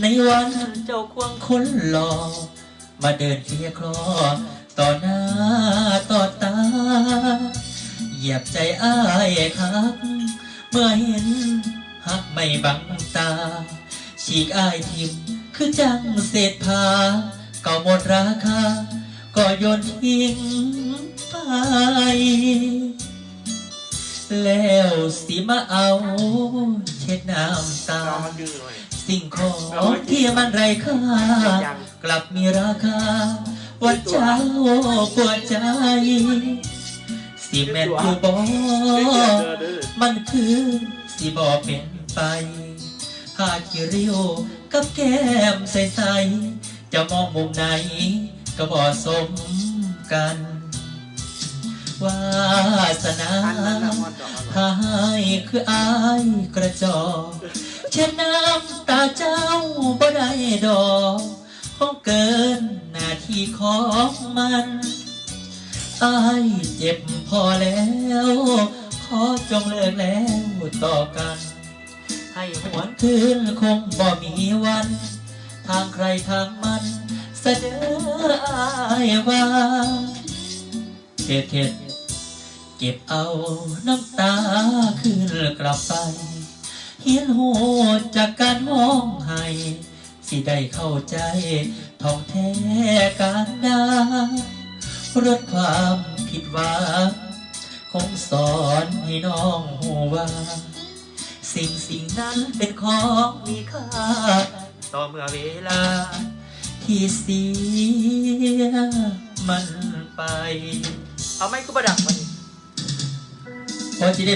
ในวันเจ้าควงคนหล่อมาเดินเคลียคลอต่อหน้าต่อตา เหยียบใจอ้ายครับ เมื่อเห็นหักไม่บังตา ฉีกอ้ายทิมคือจังเศษผ้าเก่าหมดราคา ก็โยนทิ้งไป แล้วสิมาเอาเช็ดน้ำตา สิ่งของที่มันไร้ค่ากลับมีราคาวันเจ้าปวดใจสิแม่นคือบอมันคือสิบอเป็นไป หาคิริวกับแก้มใสๆจะมองมุมไหนก็บอสมกันวาสนา คืออายกระจอกเช่นน้ำตาเจ้าบ่ได้ดอกคงเกินหน้าที่ของมันอายเจ็บพอแล้ว ขอจงเลิกแล้วต่อกัน ให้หวนคืนคงบ่มีวัน ทางใครทางมันเสนออายว่าเท็ดเท็ด เก็บเอาน้ำตาคืนกลับไป เฮียนโหจากการห้องให้สิได้เข้าใจท่องแท้การดารดความผิดหวังคงสอนให้น้องหูว่า สิ่งสิ่งนั้นเป็นของมีค่า ต่อเมื่อเวลา ที่เสียมันไป เอาไม่ก็ประดับมัน Continue